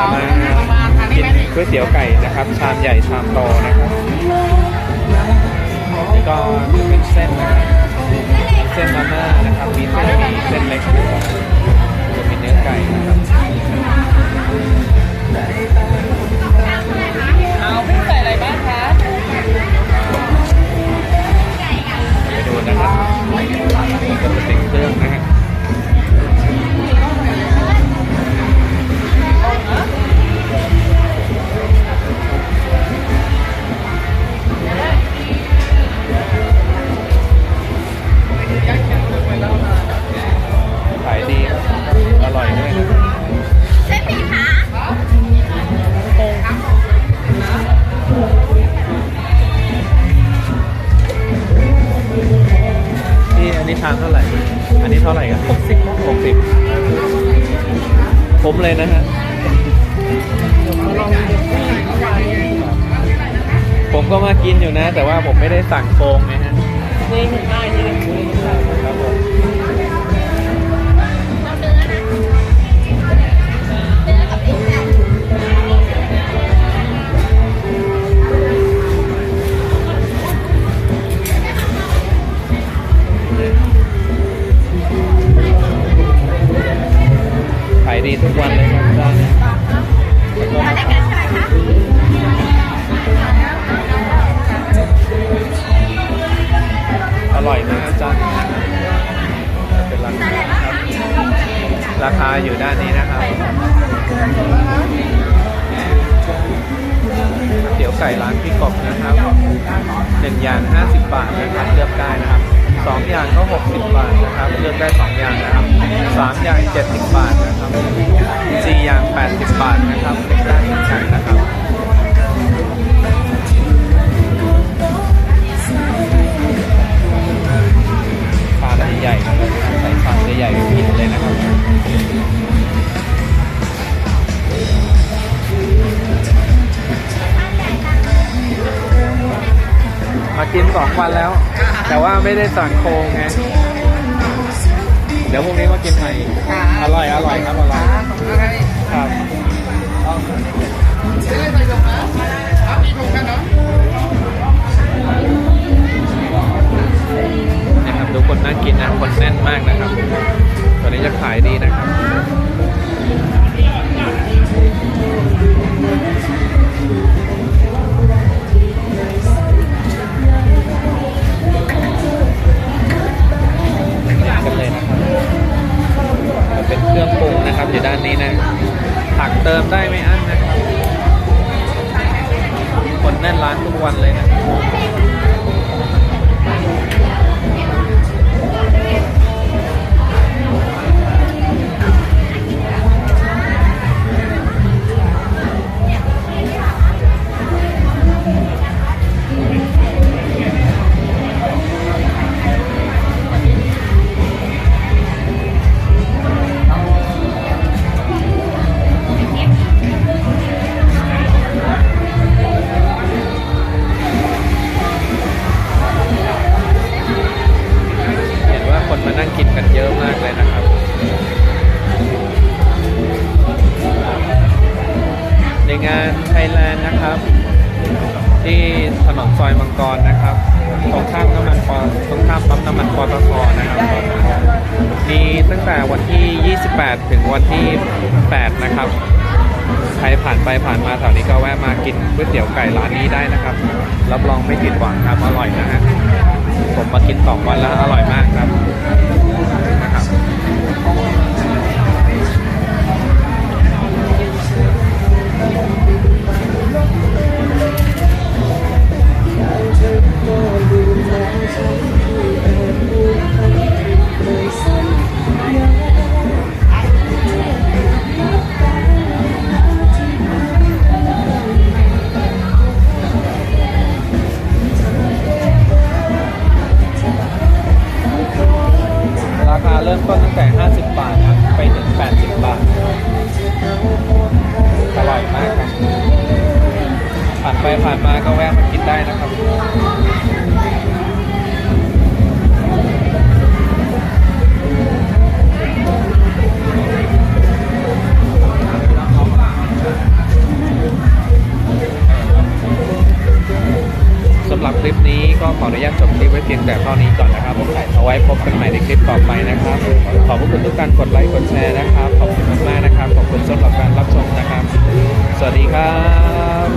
ามากินก๋วยเตี๋ยวไก่นะครับ ชามใหญ่ชามโตนะครับนี่ก็เป็นเส้นนะครับเส้นมาม่านะครับ มีเส้นมี่เส้นเล็กด้วยจะมีเนื้อไก่นะครับ เท่าไหร่กันหกสิบหกสิบผมเลยนะฮะผมก็มากินอยู่นะ แต่ว่าผมไม่ได้สั่งโฟงนะฮะ ดีทุกวันเลยครับร้านนี้อร่อยมากจ้าเป็นราคาครับราคาอยู่ด้านนี้นะครับเดี๋ยวไก่ร้านพี่กบนะครับหนึ่งอย่าง50บาทนะครับเลือกได้นะครับ สองอย่างก็ 60 บาทนะครับเลือกได้สองอย่างนะครับสามอย่าง 70 บาทนะครับสี่อย่าง 80 บาทนะครับเลือกได้เหมือนกันนะครับชามใหญ่ใส่ชามใหญ่ๆกินเลยนะครับมากินสองวันแล้ว แต่ว่าไม่ได้สั่งโครงไงเดี๋ยวพรุ่งนี้มากินใหม่อีกอร่อยอร่อยครับอร่อยอะไรครับซื้อใส่ถุงนะเอามีถุงกันเนาะนะครับทุกคนน่ากินนะคนแน่นมากนะครับตัวนี้จะขายดีนะครับ เติมได้ไม่อั้นนะครับคนแน่นร้านทุกวันเลยนะ กินกันเยอะมากเลยนะครับ ในงานไทยแลนด์นะครับ ที่ถนนซอยมังกรนะครับ ตรงข้ามน้ำมันปอตรงข้ามปั๊มน้ำมันปตทนะครับมีตั้งแต่วันที่ 28 ถึงวันที่ 8 นะครับใครผ่านไปผ่านมาแถวนี้ก็แวะมากินก๋วยเตี๋ยวไก่ร้านนี้ได้นะครับ รับรองไม่ผิดหวังครับ อร่อยนะฮะ ผมมากินสองวันแล้วอร่อยมากครับ ต้นตั้งแต่ 50 บาทครับไปถึง 80 บาท อร่อยมากครับ ผ่านไปผ่านมาก็แวะมากินได้นะครับ ก็ขออนุญาตจบคลิปไว้เพียงแต่เท่านี้ก่อนนะครับเอาไว้พบกันใหม่ในคลิปต่อไปนะครับ ขอบคุณทุกการกดไลค์กดแชร์นะครับ ขอบคุณมากๆนะครับ ขอบคุณสำหรับการรับชมนะครับ สวัสดีครับ